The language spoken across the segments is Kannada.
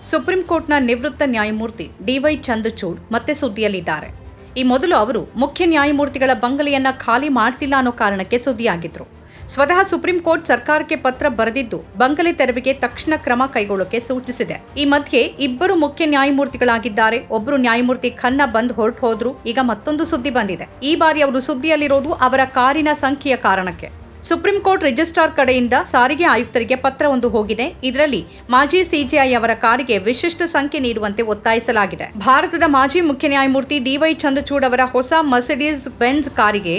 ಸುಪ್ರೀಂ ಕೋರ್ಟ್ನ ನಿವೃತ್ತ ನ್ಯಾಯಮೂರ್ತಿ ಡಿವೈ ಚಂದ್ರಚೂಡ್ ಮತ್ತೆ ಸುದ್ದಿಯಲ್ಲಿದ್ದಾರೆ. ಈ ಮೊದಲು ಅವರು ಮುಖ್ಯ ನ್ಯಾಯಮೂರ್ತಿಗಳ ಬಂಗಲೆಯನ್ನ ಖಾಲಿ ಮಾಡ್ತಿಲ್ಲ ಅನ್ನೋ ಕಾರಣಕ್ಕೆ ಸುದ್ದಿಯಾಗಿದ್ರು. ಸ್ವತಃ ಸುಪ್ರೀಂ ಕೋರ್ಟ್ ಸರ್ಕಾರಕ್ಕೆ ಪತ್ರ ಬರೆದಿದ್ದು ಬಂಗಲೆ ತೆರವಿಗೆ ತಕ್ಷಣ ಕ್ರಮ ಕೈಗೊಳ್ಳೋಕೆ ಸೂಚಿಸಿದೆ. ಈ ಮಧ್ಯೆ ಇಬ್ಬರು ಮುಖ್ಯ ನ್ಯಾಯಮೂರ್ತಿಗಳಾಗಿದ್ದಾರೆ. ಒಬ್ಬರು ನ್ಯಾಯಮೂರ್ತಿ ಖನ್ನಾ ಬಂದ್ ಹೊರಟು ಹೋದ್ರು ಈಗ ಮತ್ತೊಂದು ಸುದ್ದಿ ಬಂದಿದೆ. ಈ ಬಾರಿ ಅವರು ಸುದ್ದಿಯಲ್ಲಿರೋದು ಅವರ ಕಾರಿನ ಸಂಖ್ಯೆಯ ಕಾರಣಕ್ಕೆ. ಸುಪ್ರೀಂ ಕೋರ್ಟ್ ರಿಜಿಸ್ಟ್ರಾರ್ ಕಡೆಯಿಂದ ಸಾರಿಗೆ ಆಯುಕ್ತರಿಗೆ ಪತ್ರವೊಂದು ಹೋಗಿದೆ. ಇದರಲ್ಲಿ ಮಾಜಿ ಸಿಜಿಐ ಅವರ ಕಾರಿಗೆ ವಿಶಿಷ್ಟ ಸಂಖ್ಯೆ ನೀಡುವಂತೆ ಒತ್ತಾಯಿಸಲಾಗಿದೆ. ಭಾರತದ ಮಾಜಿ ಮುಖ್ಯ ನ್ಯಾಯಮೂರ್ತಿ ಡಿವೈ ಚಂದ್ರಚೂಡ್ ಅವರ ಹೊಸ ಮರ್ಸಿಡೀಸ್ ಬೆನ್ಸ್ ಕಾರಿಗೆ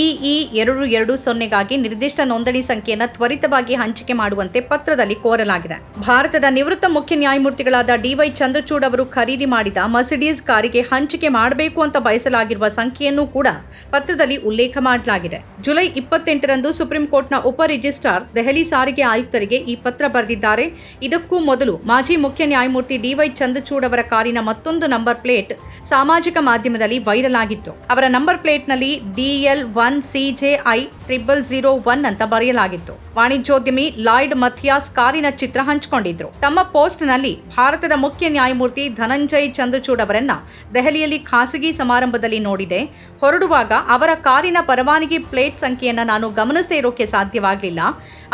ಇಇ ಎರಡು ಎರಡು ಸೊನ್ನೆಗಾಗಿ ನಿರ್ದಿಷ್ಟ ನೋಂದಣಿ ಸಂಖ್ಯೆಯನ್ನು ತ್ವರಿತವಾಗಿ ಹಂಚಿಕೆ ಮಾಡುವಂತೆ ಪತ್ರದಲ್ಲಿ ಕೋರಲಾಗಿದೆ. ಭಾರತದ ನಿವೃತ್ತ ಮುಖ್ಯ ನ್ಯಾಯಮೂರ್ತಿಗಳಾದ ಡಿವೈ ಚಂದ್ರಚೂಡ್ ಅವರು ಖರೀದಿ ಮಾಡಿದ ಮರ್ಸಿಡೀಸ್ ಕಾರಿಗೆ ಹಂಚಿಕೆ ಮಾಡಬೇಕು ಅಂತ ಬಯಸಲಾಗಿರುವ ಸಂಖ್ಯೆಯನ್ನು ಕೂಡ ಪತ್ರದಲ್ಲಿ ಉಲ್ಲೇಖ ಮಾಡಲಾಗಿದೆ. ಜುಲೈ ಇಪ್ಪತ್ತೆಂಟರಂದು ಸುಪ್ರೀಂ ಕೋರ್ಟ್ನ ಉಪ ರಿಜಿಸ್ಟ್ರಾರ್ ದೆಹಲಿ ಸಾರಿಗೆ ಆಯುಕ್ತರಿಗೆ ಈ ಪತ್ರ ಬರೆದಿದ್ದಾರೆ. ಇದಕ್ಕೂ ಮೊದಲು ಮಾಜಿ ಮುಖ್ಯ ನ್ಯಾಯಮೂರ್ತಿ ಡಿವೈ ಚಂದ್ರಚೂಡ್ ಅವರ ಕಾರಿನ ಮತ್ತೊಂದು ನಂಬರ್ ಪ್ಲೇಟ್ ಸಾಮಾಜಿಕ ಮಾಧ್ಯಮದಲ್ಲಿ ವೈರಲ್ ಆಗಿತ್ತು. ಅವರ number ಪ್ಲೇಟ್ನಲ್ಲಿ DL one CJI triple zero one ಅಂತ ಬರೆಯಲಾಗಿತ್ತು. ವಾಣಿಜ್ಯೋದ್ಯಮಿ ಲಾಯ್ಡ್ ಮಥಿಯಾಸ್ ಕಾರಿನ ಚಿತ್ರ ಹಂಚಿಕೊಂಡಿದ್ರು. ತಮ್ಮ ಪೋಸ್ಟ್ನಲ್ಲಿ ಭಾರತದ ಮುಖ್ಯ ನ್ಯಾಯಮೂರ್ತಿ ಧನಂಜಯ್ ಚಂದ್ರಚೂಡ್ ಅವರನ್ನ ದೆಹಲಿಯಲ್ಲಿ ಖಾಸಗಿ ಸಮಾರಂಭದಲ್ಲಿ ನೋಡಿದೆ. ಹೊರಡುವಾಗ ಅವರ ಕಾರಿನ ಪರವಾನಗಿ ಪ್ಲೇಟ್ ಸಂಖ್ಯೆಯನ್ನ ನಾನು ಗಮನಿಸದೇ ಇರೋಕೆ ಸಾಧ್ಯವಾಗಲಿಲ್ಲ.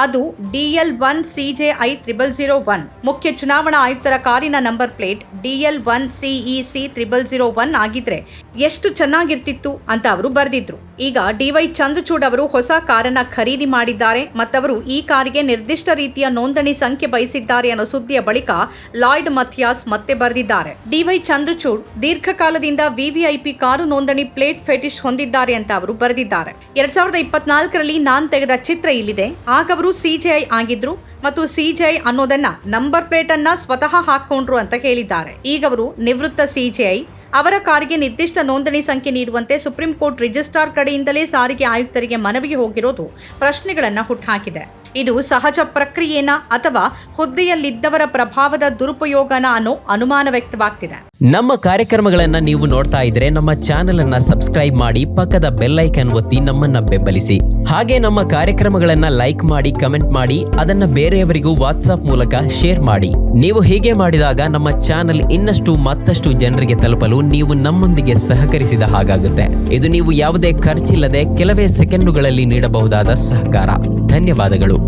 ಅದು DL one CJI triple zero one ಮುಖ್ಯ ಚುನಾವಣಾ ಆಯುಕ್ತರ ಕಾರಿನ number plate DL one CEC triple zero one ಆಗಿದ್ರೆ ಎಷ್ಟು ಚೆನ್ನಾಗಿರ್ತಿತ್ತು ಅಂತ ಅವರು ಬರೆದಿದ್ರು. ಈಗ ಡಿವೈ ಚಂದ್ರಚೂಡ್ ಅವರು ಹೊಸ ಕಾರನ್ನ ಖರೀದಿ ಮಾಡಿದ್ದಾರೆ. ಮತ್ತವರು ಈ ಕಾರಿಗೆ ನಿರ್ದಿಷ್ಟ ರೀತಿಯ ನೋಂದಣಿ ಸಂಖ್ಯೆ ಬಯಸಿದ್ದಾರೆ ಅನ್ನೋ ಸುದ್ದಿಯ ಬಳಿಕ ಲಾಯ್ಡ್ ಮಥಿಯಾಸ್ ಮತ್ತೆ ಬರೆದಿದ್ದಾರೆ. ಡಿವೈ ಚಂದ್ರಚೂಡ್ ದೀರ್ಘಕಾಲದಿಂದ ವಿವಿಐಪಿ ಕಾರು ನೋಂದಣಿ ಪ್ಲೇಟ್ ಫೆಟಿಶ್ ಹೊಂದಿದ್ದಾರೆ ಅಂತ ಅವರು ಬರೆದಿದ್ದಾರೆ. ಎರಡ್ ಸಾವಿರದ ಇಪ್ಪತ್ನಾಲ್ಕರಲ್ಲಿ ನಾನ್ ತೆಗೆದ ಚಿತ್ರ ಇಲ್ಲಿದೆ. ಆಗ ಅವರು ಸಿಜೆಐ ಆಗಿದ್ರು ಮತ್ತು ಸಿಜೆಐ ಅನ್ನೋದನ್ನ ನಂಬರ್ ಪ್ಲೇಟ್ ಅನ್ನ ಸ್ವತಃ ಹಾಕೊಂಡ್ರು ಅಂತ ಹೇಳಿದ್ದಾರೆ. ಈಗ ಅವರು ನಿವೃತ್ತ ಸಿಜೆಐ ಅವರ ಕಾರಿಗೆ ನಿರ್ದಿಷ್ಟ ನೋಂದಣಿ ಸಂಖ್ಯೆ ನೀಡುವಂತೆ ಸುಪ್ರೀಂ ಕೋರ್ಟ್ ರಿಜಿಸ್ಟ್ರಾರ್ ಕಡೆಯಿಂದಲೇ ಸಾರಿಗೆ ಆಯುಕ್ತರಿಗೆ ಮನವಿಗೆ ಹೋಗಿರೋದು ಪ್ರಶ್ನೆಗಳನ್ನು ಹುಟ್ಟುಹಾಕಿದೆ ಇದು ಸಹಜ ಪ್ರಕ್ರಿಯೆನ ಅಥವಾ ಹುದ್ದೆಯಲ್ಲಿದ್ದವರ ಪ್ರಭಾವದ ದುರುಪಯೋಗನ ಅನ್ನೋ ಅನುಮಾನ ವ್ಯಕ್ತವಾಗ್ತಿದೆ. ನಮ್ಮ ಕಾರ್ಯಕ್ರಮಗಳನ್ನ ನೀವು ನೋಡ್ತಾ ಇದ್ರೆ ನಮ್ಮ ಚಾನೆಲ್ ಅನ್ನ ಸಬ್ಸ್ಕ್ರೈಬ್ ಮಾಡಿ ಪಕ್ಕದ ಬೆಲ್ ಒತ್ತಿ ನಮ್ಮನ್ನ ಬೆಂಬಲಿಸಿ. ಹಾಗೆ ನಮ್ಮ ಕಾರ್ಯಕ್ರಮಗಳನ್ನ ಲೈಕ್ ಮಾಡಿ, ಕಮೆಂಟ್ ಮಾಡಿ, ಅದನ್ನ ಬೇರೆಯವರಿಗೂ ವಾಟ್ಸ್ಆಪ್ ಮೂಲಕ ಶೇರ್ ಮಾಡಿ. ನೀವು ಹೀಗೆ ಮಾಡಿದಾಗ ನಮ್ಮ ಚಾನೆಲ್ ಇನ್ನಷ್ಟು ಮತ್ತಷ್ಟು ಜನರಿಗೆ ತಲುಪಲು ನೀವು ನಮ್ಮೊಂದಿಗೆ ಸಹಕರಿಸಿದ ಹಾಗಾಗುತ್ತೆ. ಇದು ನೀವು ಯಾವುದೇ ಖರ್ಚಿಲ್ಲದೆ ಕೆಲವೇ ಸೆಕೆಂಡುಗಳಲ್ಲಿ ನೀಡಬಹುದಾದ ಸಹಕಾರ. ಧನ್ಯವಾದಗಳು.